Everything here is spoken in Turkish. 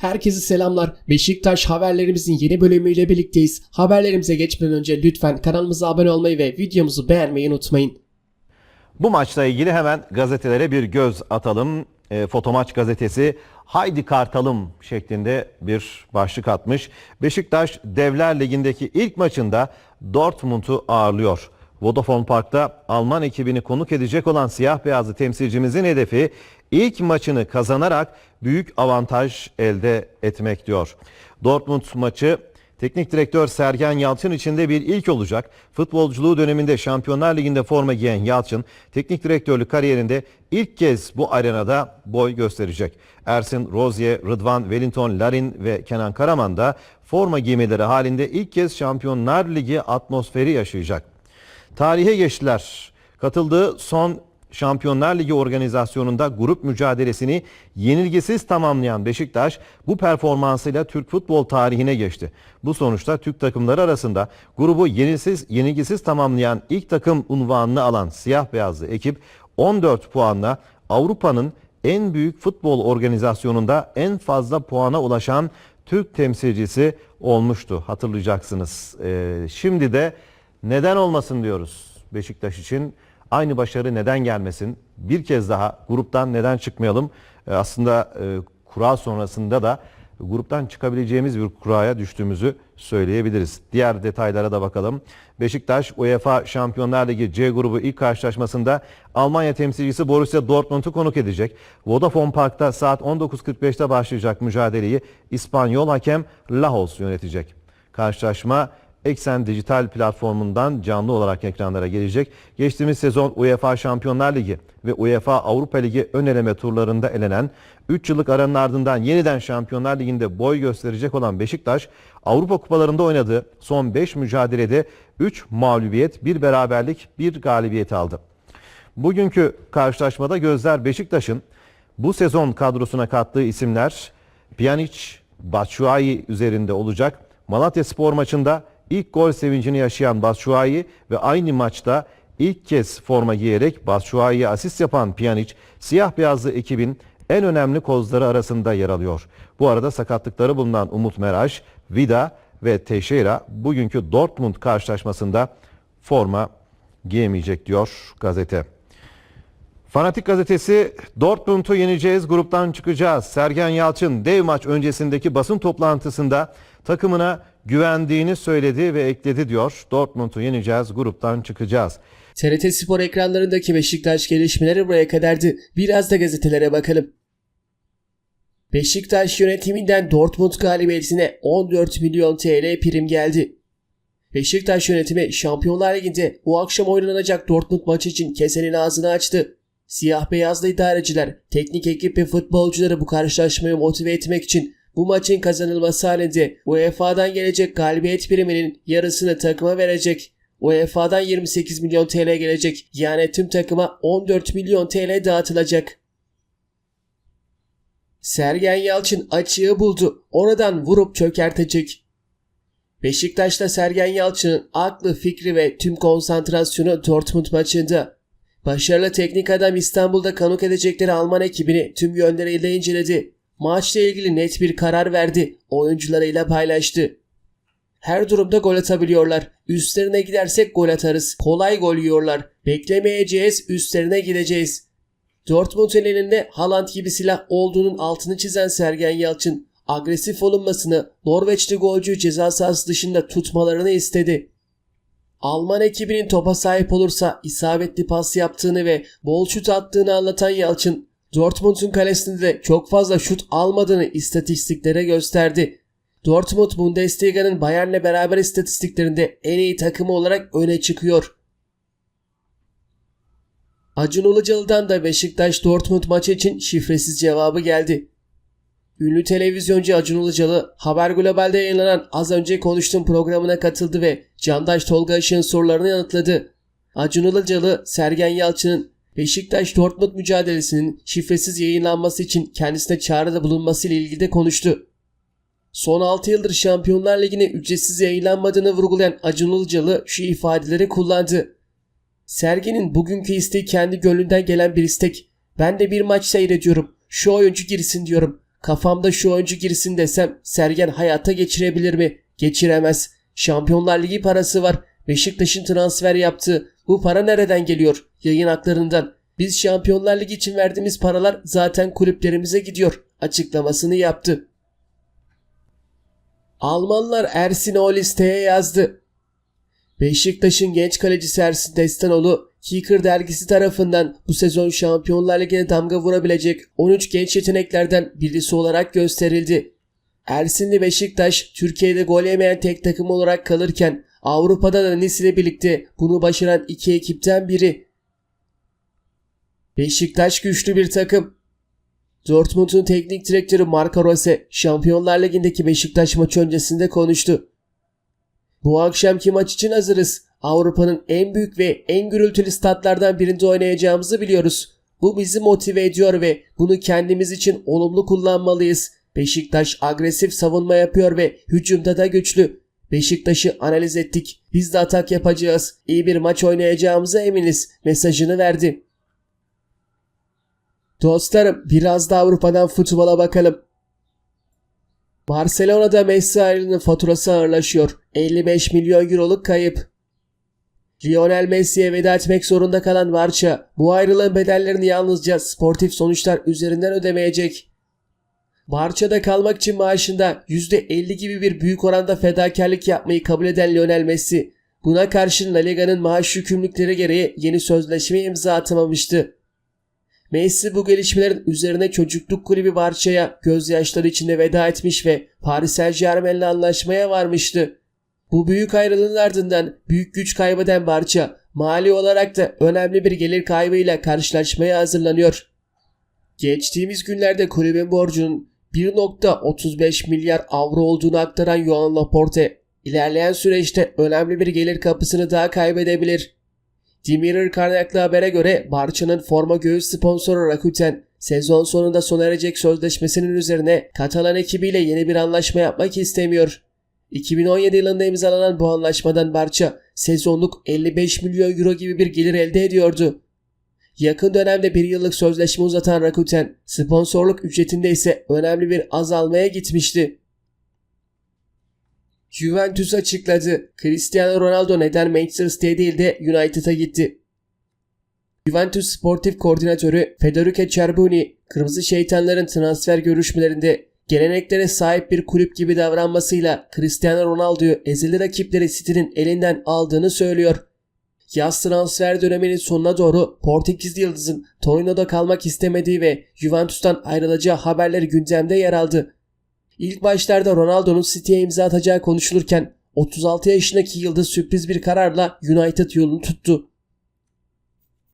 Herkese selamlar. Beşiktaş haberlerimizin yeni bölümüyle birlikteyiz. Haberlerimize geçmeden önce lütfen kanalımıza abone olmayı ve videomuzu beğenmeyi unutmayın. Bu maçla ilgili hemen gazetelere bir göz atalım. E, Fotomaç gazetesi Haydi Kartalım şeklinde bir başlık atmış. Beşiktaş Devler Ligi'ndeki ilk maçında Dortmund'u ağırlıyor. Vodafone Park'ta Alman ekibini konuk edecek olan siyah beyazlı temsilcimizin hedefi ilk maçını kazanarak büyük avantaj elde etmek diyor. Dortmund maçı Teknik direktör Sergen Yalçın için de bir ilk olacak. Futbolculuğu döneminde Şampiyonlar Ligi'nde forma giyen Yalçın, teknik direktörlük kariyerinde ilk kez bu arenada boy gösterecek. Ersin, Rozier, Rıdvan, Wellington, Larin ve Kenan Karaman da forma giymeleri halinde ilk kez Şampiyonlar Ligi atmosferi yaşayacak. Tarihe geçtiler. Katıldığı son Şampiyonlar Ligi organizasyonunda grup mücadelesini yenilgisiz tamamlayan Beşiktaş bu performansıyla Türk futbol tarihine geçti. Bu sonuçta Türk takımları arasında grubu yenilsiz, yenilgisiz tamamlayan ilk takım unvanını alan siyah beyazlı ekip 14 puanla Avrupa'nın en büyük futbol organizasyonunda en fazla puana ulaşan Türk temsilcisi olmuştu hatırlayacaksınız. Ee, şimdi de neden olmasın diyoruz Beşiktaş için. Aynı başarı neden gelmesin? Bir kez daha gruptan neden çıkmayalım? Ee, aslında e, kura sonrasında da gruptan çıkabileceğimiz bir kuraya düştüğümüzü söyleyebiliriz. Diğer detaylara da bakalım. Beşiktaş UEFA Şampiyonlar Ligi C grubu ilk karşılaşmasında Almanya temsilcisi Borussia Dortmund'u konuk edecek. Vodafone Park'ta saat 19.45'te başlayacak mücadeleyi İspanyol hakem Lajos yönetecek. Karşılaşma Eksen Dijital platformundan canlı olarak ekranlara gelecek. Geçtiğimiz sezon UEFA Şampiyonlar Ligi ve UEFA Avrupa Ligi ön eleme turlarında elenen 3 yıllık aranın ardından yeniden Şampiyonlar Ligi'nde boy gösterecek olan Beşiktaş, Avrupa kupalarında oynadığı son 5 mücadelede 3 mağlubiyet, 1 beraberlik, 1 galibiyet aldı. Bugünkü karşılaşmada gözler Beşiktaş'ın bu sezon kadrosuna kattığı isimler Pjanic, Batshuayi üzerinde olacak. Malatya Spor maçında ilk gol sevincini yaşayan Batshuayi ve aynı maçta ilk kez forma giyerek Batshuayi'ye asist yapan Pjanic, siyah beyazlı ekibin en önemli kozları arasında yer alıyor. Bu arada sakatlıkları bulunan Umut Meraş, Vida ve Teixeira bugünkü Dortmund karşılaşmasında forma giyemeyecek diyor gazete. Fanatik gazetesi Dortmund'u yeneceğiz, gruptan çıkacağız. Sergen Yalçın dev maç öncesindeki basın toplantısında takımına güvendiğini söyledi ve ekledi diyor. Dortmund'u yeneceğiz, gruptan çıkacağız. TRT Spor ekranlarındaki Beşiktaş gelişmeleri buraya kadardı. Biraz da gazetelere bakalım. Beşiktaş yönetiminden Dortmund galibiyetine 14 milyon TL prim geldi. Beşiktaş yönetimi Şampiyonlar Ligi'nde bu akşam oynanacak Dortmund maçı için kesenin ağzını açtı. Siyah beyazlı idareciler, teknik ekip ve futbolcuları bu karşılaşmayı motive etmek için bu maçın kazanılması halinde UEFA'dan gelecek galibiyet priminin yarısını takıma verecek. UEFA'dan 28 milyon TL gelecek. Yani tüm takıma 14 milyon TL dağıtılacak. Sergen Yalçın açığı buldu. Oradan vurup çökertecek. Beşiktaş'ta Sergen Yalçın'ın aklı, fikri ve tüm konsantrasyonu Dortmund maçında. Başarılı teknik adam İstanbul'da konuk edecekleri Alman ekibini tüm yönleriyle inceledi. Maçla ilgili net bir karar verdi. Oyuncularıyla paylaştı. Her durumda gol atabiliyorlar. Üstlerine gidersek gol atarız. Kolay gol yiyorlar. Beklemeyeceğiz, üstlerine gideceğiz. Dortmund'un elinde Haaland gibi silah olduğunun altını çizen Sergen Yalçın, agresif olunmasını, Norveçli golcüyü ceza sahası dışında tutmalarını istedi. Alman ekibinin topa sahip olursa isabetli pas yaptığını ve bol şut attığını anlatan Yalçın, Dortmund'un kalesinde de çok fazla şut almadığını istatistiklere gösterdi. Dortmund Bundesliga'nın Bayern'le beraber istatistiklerinde en iyi takımı olarak öne çıkıyor. Acun Ilıcalı'dan da Beşiktaş Dortmund maçı için şifresiz cevabı geldi. Ünlü televizyoncu Acun Ilıcalı Haber Global'de yayınlanan az önce konuştuğum programına katıldı ve Candaş Tolga Işık'ın sorularını yanıtladı. Acun Ilıcalı, Sergen Yalçın'ın Beşiktaş Dortmund mücadelesinin şifresiz yayınlanması için kendisine çağrıda bulunması ile ilgili de konuştu. Son 6 yıldır Şampiyonlar Ligi'ne ücretsiz yayınlanmadığını vurgulayan Acun Ilıcalı şu ifadeleri kullandı. Sergen'in bugünkü isteği kendi gönlünden gelen bir istek. Ben de bir maç seyrediyorum. Şu oyuncu girsin diyorum. Kafamda şu oyuncu girsin desem Sergen hayata geçirebilir mi? Geçiremez. Şampiyonlar Ligi parası var. Beşiktaş'ın transfer yaptığı. Bu para nereden geliyor? Yayın haklarından. Biz Şampiyonlar Ligi için verdiğimiz paralar zaten kulüplerimize gidiyor. Açıklamasını yaptı. Almanlar Ersin'i o listeye yazdı. Beşiktaş'ın genç kalecisi Ersin Destanoğlu, Kicker dergisi tarafından bu sezon Şampiyonlar Ligi'ne damga vurabilecek 13 genç yeteneklerden birisi olarak gösterildi. Ersinli Beşiktaş, Türkiye'de gol yemeyen tek takım olarak kalırken Avrupa'da da Nice ile birlikte bunu başaran iki ekipten biri. Beşiktaş güçlü bir takım. Dortmund'un teknik direktörü Marco Rose, Şampiyonlar Ligi'ndeki Beşiktaş maçı öncesinde konuştu. Bu akşamki maç için hazırız. Avrupa'nın en büyük ve en gürültülü statlardan birinde oynayacağımızı biliyoruz. Bu bizi motive ediyor ve bunu kendimiz için olumlu kullanmalıyız. Beşiktaş agresif savunma yapıyor ve hücumda da güçlü. Beşiktaş'ı analiz ettik. Biz de atak yapacağız. İyi bir maç oynayacağımıza eminiz. Mesajını verdi. Dostlarım biraz da Avrupa'dan futbola bakalım. Barcelona'da Messi ayrılığının faturası ağırlaşıyor. 55 milyon euroluk kayıp. Lionel Messi'ye veda etmek zorunda kalan Barça bu ayrılığın bedellerini yalnızca sportif sonuçlar üzerinden ödemeyecek. Barça'da kalmak için maaşında %50 gibi bir büyük oranda fedakarlık yapmayı kabul eden Lionel Messi buna karşın La Liga'nın maaş yükümlülükleri gereği yeni sözleşmeye imza atamamıştı. Messi bu gelişmelerin üzerine çocukluk kulübü Barça'ya gözyaşları içinde veda etmiş ve Paris Saint Germain'le anlaşmaya varmıştı. Bu büyük ayrılığın ardından büyük güç kaybeden Barça mali olarak da önemli bir gelir kaybıyla karşılaşmaya hazırlanıyor. Geçtiğimiz günlerde kulübün borcunun 1.35 milyar avro olduğunu aktaran Joan Laporte, ilerleyen süreçte önemli bir gelir kapısını daha kaybedebilir. Demirror kaynaklı habere göre Barça'nın forma göğüs sponsoru Rakuten sezon sonunda sona erecek sözleşmesinin üzerine Katalan ekibiyle yeni bir anlaşma yapmak istemiyor. 2017 yılında imzalanan bu anlaşmadan Barça sezonluk 55 milyon euro gibi bir gelir elde ediyordu. Yakın dönemde bir yıllık sözleşme uzatan Rakuten sponsorluk ücretinde ise önemli bir azalmaya gitmişti. Juventus açıkladı. Cristiano Ronaldo neden Manchester City değil de United'a gitti. Juventus Sportif Koordinatörü Federico Cerboni, Kırmızı Şeytanların transfer görüşmelerinde geleneklere sahip bir kulüp gibi davranmasıyla Cristiano Ronaldo'yu ezeli rakipleri City'nin elinden aldığını söylüyor. Yaz transfer döneminin sonuna doğru Portekizli Yıldız'ın Torino'da kalmak istemediği ve Juventus'tan ayrılacağı haberleri gündemde yer aldı. İlk başlarda Ronaldo'nun City'ye imza atacağı konuşulurken 36 yaşındaki Yıldız sürpriz bir kararla United yolunu tuttu.